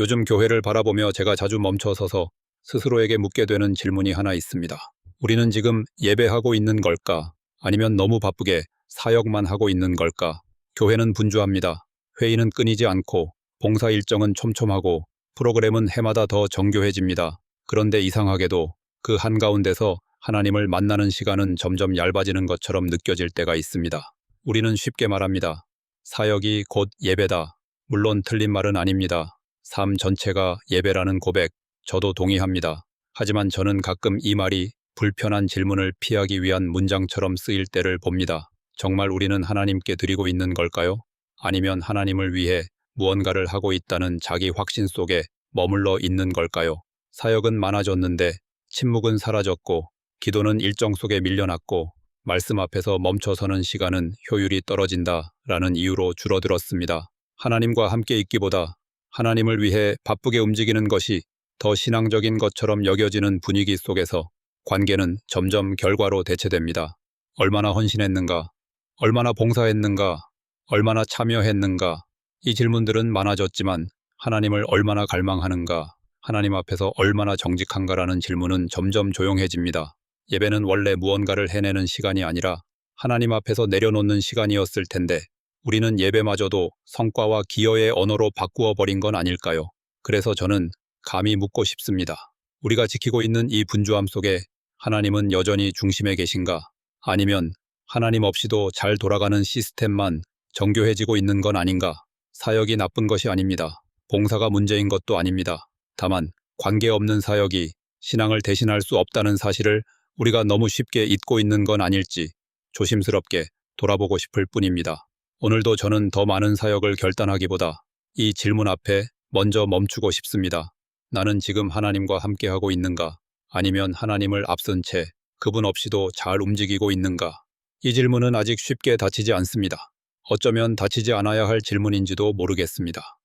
요즘 교회를 바라보며 제가 자주 멈춰서서 스스로에게 묻게 되는 질문이 하나 있습니다. 우리는 지금 예배하고 있는 걸까? 아니면 너무 바쁘게 사역만 하고 있는 걸까? 교회는 분주합니다. 회의는 끊이지 않고 봉사 일정은 촘촘하고 프로그램은 해마다 더 정교해집니다. 그런데 이상하게도 그 한가운데서 하나님을 만나는 시간은 점점 얇아지는 것처럼 느껴질 때가 있습니다. 우리는 쉽게 말합니다. 사역이 곧 예배다. 물론 틀린 말은 아닙니다. 삶 전체가 예배라는 고백, 저도 동의합니다. 하지만 저는 가끔 이 말이 불편한 질문을 피하기 위한 문장처럼 쓰일 때를 봅니다. 정말 우리는 하나님께 드리고 있는 걸까요? 아니면 하나님을 위해 무언가를 하고 있다는 자기 확신 속에 머물러 있는 걸까요? 사역은 많아졌는데 침묵은 사라졌고 기도는 일정 속에 밀려났고 말씀 앞에서 멈춰서는 시간은 효율이 떨어진다 라는 이유로 줄어들었습니다. 하나님과 함께 있기보다 하나님을 위해 바쁘게 움직이는 것이 더 신앙적인 것처럼 여겨지는 분위기 속에서 관계는 점점 결과로 대체됩니다. 얼마나 헌신했는가, 얼마나 봉사했는가, 얼마나 참여했는가, 이 질문들은 많아졌지만 하나님을 얼마나 갈망하는가, 하나님 앞에서 얼마나 정직한가라는 질문은 점점 조용해집니다. 예배는 원래 무언가를 해내는 시간이 아니라 하나님 앞에서 내려놓는 시간이었을 텐데 우리는 예배마저도 성과와 기여의 언어로 바꾸어 버린 건 아닐까요? 그래서 저는 감히 묻고 싶습니다. 우리가 지키고 있는 이 분주함 속에 하나님은 여전히 중심에 계신가? 아니면 하나님 없이도 잘 돌아가는 시스템만 정교해지고 있는 건 아닌가? 사역이 나쁜 것이 아닙니다. 봉사가 문제인 것도 아닙니다. 다만 관계없는 사역이 신앙을 대신할 수 없다는 사실을 우리가 너무 쉽게 잊고 있는 건 아닐지 조심스럽게 돌아보고 싶을 뿐입니다. 오늘도 저는 더 많은 사역을 결단하기보다 이 질문 앞에 먼저 멈추고 싶습니다. 나는 지금 하나님과 함께하고 있는가? 아니면 하나님을 앞선 채 그분 없이도 잘 움직이고 있는가? 이 질문은 아직 쉽게 닫히지 않습니다. 어쩌면 닫히지 않아야 할 질문인지도 모르겠습니다.